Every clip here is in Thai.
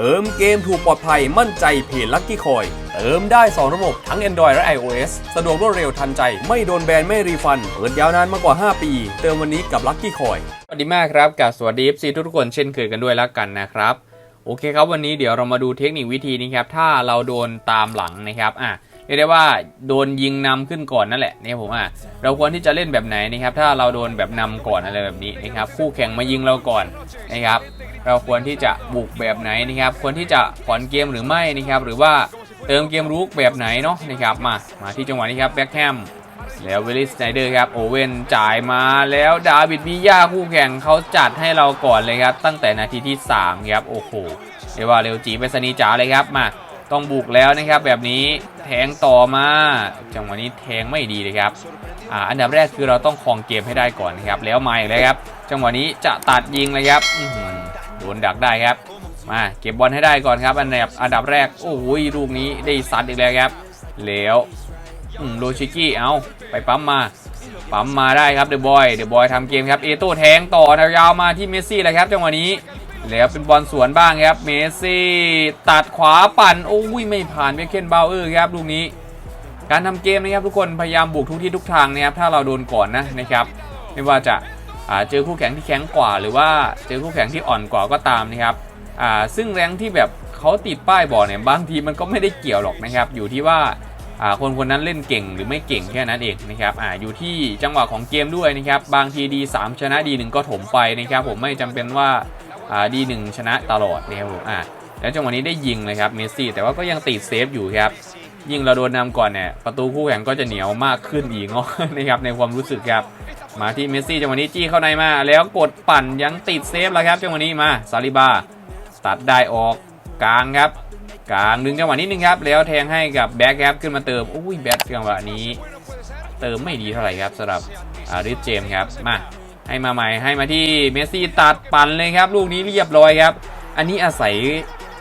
เติมเกมถูกปลอดภัยมั่นใจเพจลั c กี้คอย เติมได้ 2 ระบบทั้ง Android และ iOS สะดวกรวดเร็วทันใจ ไม่โดนแบนไม่รีฟัน เปิดยาวนานมากกว่า 5 ปี เติมวันนี้กับลั c กี้คอยสวัสดีมากครับกับสวัสดี FC ทุกคนเช่นเคยกันด้วยแล้วกันนะครับ โอเคครับวันนี้เดี๋ยวเรามาดูเทคนิควิธีนี้ครับ ถ้าเราโดนตามหลังนะครับอะเรียกได้ว่าโดนยิงนำขึ้นก่อนนั่นแหละเนี่ยผมอะเราควรที่จะเล่นแบบไหนนะครับถ้าเราโดนแบบนำก่อนอะไรแบบนี้นะครับคู่แข่งมายิงเราก่อนนะครับ เราควรที่จะบุกแบบไหนนะครับ ควรที่จะผ่อนเกมหรือไม่นะครับ หรือว่าเติมเกมรุกแบบไหนเนาะนะครับ มา มาที่จังหวะนี้ครับแบ็คแฮมแล้วเวลลิสไนเดอร์ครับโอเว่นจ่ายมาแล้วดาวิดวิยาคู่แข่งเขาจัดให้เราก่อนเลยครับ ตั้งแต่นาทีที่3ครับโอ้โหเรียกว่าเร็วจีไปสนีจ๋าเลยครับมาต้องบุกแล้วนะครับแบบนี้แทงต่อมาจังหวะนี้แทงไม่ดีเลยครับอ่าอันดับแรกคือเราต้องครองเกมให้ได้ก่อนนะครับแล้วมาอีกแล้วครับ จังหวะนี้จะตัดยิงเลยครับอื โดนดักได้ครับ มาเก็บบอลให้ได้ก่อนครับ อันดับอันดับแรก โอ้ยลูกนี้ได้ซัดอีกแล้วครับ แล้วโรชิกี้เอาไปปั๊มมา ปั๊มมาได้ครับเดอะบอยเดอะบอยทำเกมครับเอโต้แทงต่อยาวมาที่เมสซี่เลยครับจังหวะนี้แล้วเป็นบอลสวนบ้างครับเมสซี่ตัดขวาปั่นโอ้ยไม่ผ่านเบคเคนเบาเออร์ครับลูกนี้ การทำเกมนะครับทุกคนพยายามบุกทุกที่ทุกทางนะครับถ้าเราโดนก่อนนะนะครับ ไม่ว่าจะ เจอคู่แข่งที่แข็งกว่า หรือว่าเจอคู่แข่งที่อ่อนกว่าก็ตามนะครับซึ่งแรงที่แบบเขาติดป้ายบอกเนี่ยบางทีมันก็ไม่ได้เกี่ยวหรอกนะครับ อยู่ที่ว่าคนคนนั้นเล่นเก่งหรือไม่เก่งแค่นั้นเองนะครับออยู่ที่จังหวะของเกมด้วยนะครับบางทีดี 3 ชนะดี1ก็ถมไปนะครับผมไม่จำเป็นว่าอ่าดี1ชนะตลอดนะครับผมแล้วจังหวะนี้ได้ยิงเลยครับเมสซี่แต่ว่าก็ยังติดเซฟอยู่ครับยิงเราโดนนำก่อนเนี่ยประตูคู่แข่งก็จะเหนียวมากขึ้นอีกเนาะนะครับในความรู้สึกครับ มาที่เมสซี่จังหวะนี้จี้เข้าในมา แล้วกดปั่นยังติดเซฟแล้วครับจังหวะนี้มาซาลิบา ตัดได้ออกกลางครับกลางดึงจังหวะนิดนึงครับ แล้วแทงให้กับแบ็กครับขึ้นมาเติมอุ้ยแบ็กจังหวะนี้ เติมไม่ดีเท่าไหร่ครับสำหรับอาริสเจมส์ครับมาให้มาใหม่ให้มาที่เมสซี่ตัดปั่นเลยครับลูกนี้เรียบร้อยครับ อันนี้อาศัย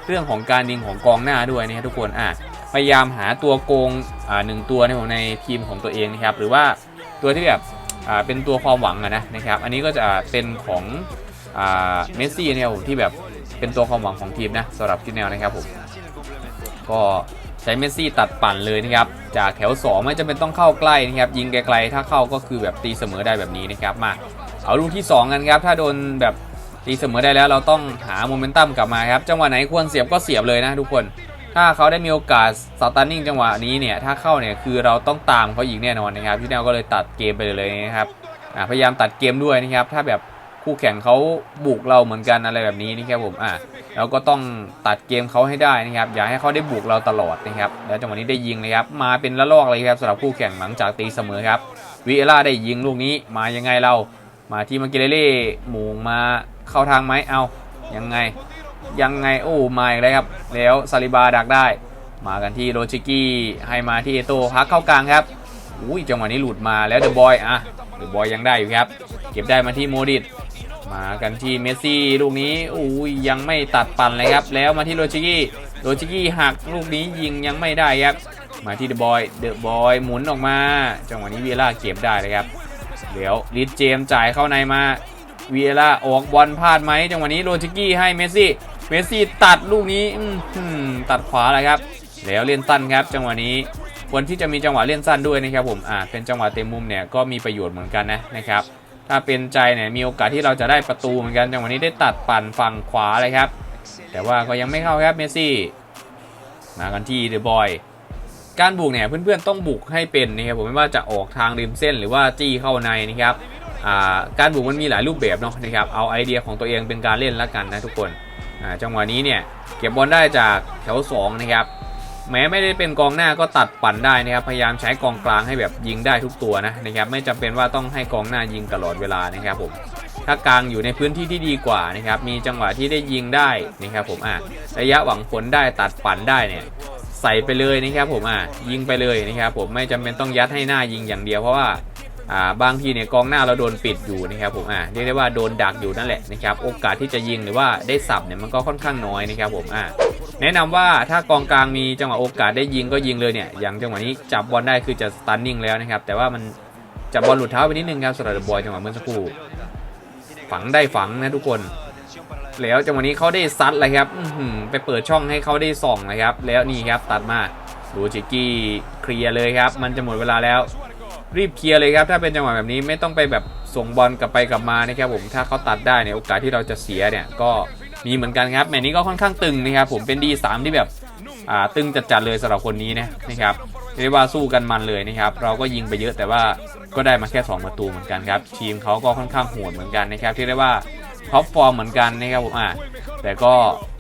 เรื่องของการยิงของกองหน้าด้วยนะครับทุกคนอะพยายามหาตัวโกงอ่าหนึ่งตัวในของในทีมของตัวเองนะครับหรือว่าตัวที่แบบ เป็นตัวความหวังอะนะนะครับ อันนี้ก็จะเป็นของอ่าเมสซี่เนี่ยผมที่แบบเป็นตัวความหวังของทีมนะสำหรับคิดแนวนะครับผมก็ใช้เมสซี่ตัดปั่นเลยนะครับ จากแถว 2 ไม่จำเป็นต้องเข้าใกล้นะครับ ยิงไกลๆถ้าเข้าก็คือแบบตีเสมอได้แบบนี้นะครับมาเอาลูกที่ 2 กันครับ ถ้าโดนแบบตีเสมอได้แล้วเราต้องหาโมเมนตัมกลับมาครับ จังหวะไหนควรเสียบก็เสียบเลยนะทุกคน ถ้าเขาได้มีโอกาสสตาร์นิ่งจังหวะนี้เนี่ย ถ้าเข้าเนี่ยคือเราต้องตามเขาอีกแน่นอนนะครับพี่แนวก็เลยตัดเกมไปเลยนะครับพยายามตัดเกมด้วยนะครับ ถ้าแบบคู่แข่งเขาบุกเราเหมือนกันอะไรแบบนี้นี่ครับผมอ่าเราก็ต้องตัดเกมเขาให้ได้นะครับ อย่าให้เขาได้บุกเราตลอดนะครับ แล้วจังหวะนี้ได้ยิงเลยครับ มาเป็นละลอกเลยครับสำหรับคู่แข่งหลังจากตีเสมอครับวิเอล่าได้ยิงลูกนี้มายังไงเรา มาที่มังกิเลเล่หมูงมาเข้าทางไหมเอายังไง ยังไงโอ้มาอีกแล้วครับ แล้วซาลิบาดักได้ มากันที่โรชิกี้ให้มาที่เอโต้พักเข้ากลางครับอุ้ยจังหวะนี้หลุดมาแล้วเดอะบอยอะเดอะบอยยังได้อยู่ครับ เก็บได้มาที่โมดิตมากันที่เมสซี่ลูกนี้อุ้ยยังไม่ตัดปั่นเลยครับ แล้วมาที่โรชิกี้โรชิกี้หักลูกนี้ยิงยังไม่ได้ครับ มาที่เดอะบอยเดอะบอยหมุนออกมา จังหวะนี้วีเอล่าเก็บได้เลยครับเดี๋ยวลิดเจมจ่ายเข้าในมาวีเอล่าออกบอลพลาดไหมจังหวะนี้โรชิกี้ให้เมสซี่ เมสซี่ตัดลูกนี้ตัดขวาเลยครับ แล้วเล่นสั้นครับ จังหวะนี้ควรที่จะมีจังหวะเล่นสั้นด้วยนะครับผมอ่าเป็นจังหวะเต็มมุมเนี่ยก็มีประโยชน์เหมือนกันนะนะครับ ถ้าเป็นใจเนี่ยมีโอกาสที่เราจะได้ประตูเหมือนกัน จังหวะนี้ได้ตัดปั่นฝั่งขวาเลยครับ แต่ว่าก็ยังไม่เข้าครับเมสซี่ มากันที่เดอะบอยการบุกเนี่ยเพื่อนๆต้องบุกให้เป็นนะครับผมไม่ว่าจะออกทางริมเส้นหรือว่าจี้เข้าในนะครับการบุกมันมีหลายรูปแบบเนาะนะครับเอาไอเดียของตัวเองเป็นการเล่นละกันนะทุกคน จังหวะนี้เนี่ยเก็บบอลได้จากแถว2นะครับแม้ไม่ได้เป็นกองหน้าก็ตัดปั่นได้นะครับพยายามใช้กองกลางให้แบบยิงได้ทุกตัวนะนะครับไม่จำเป็นว่าต้องให้กองหน้ายิงตลอดเวลานะครับผมถ้ากลางอยู่ในพื้นที่ที่ดีกว่านะครับมีจังหวะที่ได้ยิงได้นะครับผมอะระยะหวังผลได้ตัดปั่นได้เนี่ยใส่ไปเลยนะครับผมอะยิงไปเลยนะครับผมไม่จำเป็นต้องยัดให้หน้ายิงอย่างเดียวเพราะว่า อ่าบางทีเนี่ยกองหน้าเราโดนปิดอยู่นะครับผมอะเรียกได้ว่าโดนดักอยู่นั่นแหละนะครับโอกาสที่จะยิงหรือว่าได้สับเนี่ยมันก็ค่อนข้างน้อยนะครับผมอะแนะนำว่าถ้ากองกลางมีจังหวะโอกาสได้ยิงก็ยิงเลยเนี่ยอย่างจังหวะนี้จับบอลได้คือจะสตันนิ่งแล้วนะครับแต่ว่ามันจับบอลหลุดเท้าไปนิดนึงครับสำหรับบอยจังหวะเมื่อสักครู่ฝังได้ฝังนะทุกคน แล้วจังหวะนี้เขาได้ซัดเลยครับไปเปิดช่องให้เขาได้ส่องนะครับ แล้วนี่ครับตัดมาดูจิกกี้เคลียร์เลยครับ มันจะหมดเวลาแล้ว รีบเคลียร์เลยครับ ถ้าเป็นจังหวะแบบนี้ไม่ต้องไปแบบส่งบอลกลับไปกลับมานะครับผมถ้าเขาตัดได้เนี่ยโอกาสที่เราจะเสียเนี่ยก็มีเหมือนกันครับแมตช์นี้ก็ค่อนข้างตึงนะครับผมเป็นดีสามที่แบบอ่าตึงจัดๆเลยสำหรับคนนี้นะนะครับเรียกได้ว่าสู้กันมันเลยนะครับ เราก็ยิงไปเยอะแต่ว่าก็ได้มาแค่ 2 ประตูเหมือนกันครับ ทีมเขาก็ค่อนข้างโหดเหมือนกันนะครับที่เรียกว่าท็อปฟอร์มเหมือนกันนะครับผมอ่าแต่ก็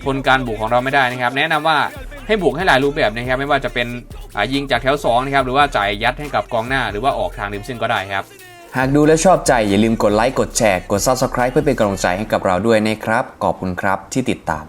ทนการบุกของเราไม่ได้นะครับ แนะนำว่า ให้บุกให้หลายรูปแบบนะครับไม่ว่าจะเป็นยิงจากแถว2นะครับหรือว่าจ่ายยัดให้กับกองหน้า หรือว่าออกทางริมเส้นก็ได้ครับ หากดูและชอบใจอย่าลืมกดไลค์กดแชร์กด Subscribe เพื่อเป็นกำลังใจให้กับเราด้วยนะครับขอบคุณครับที่ติดตาม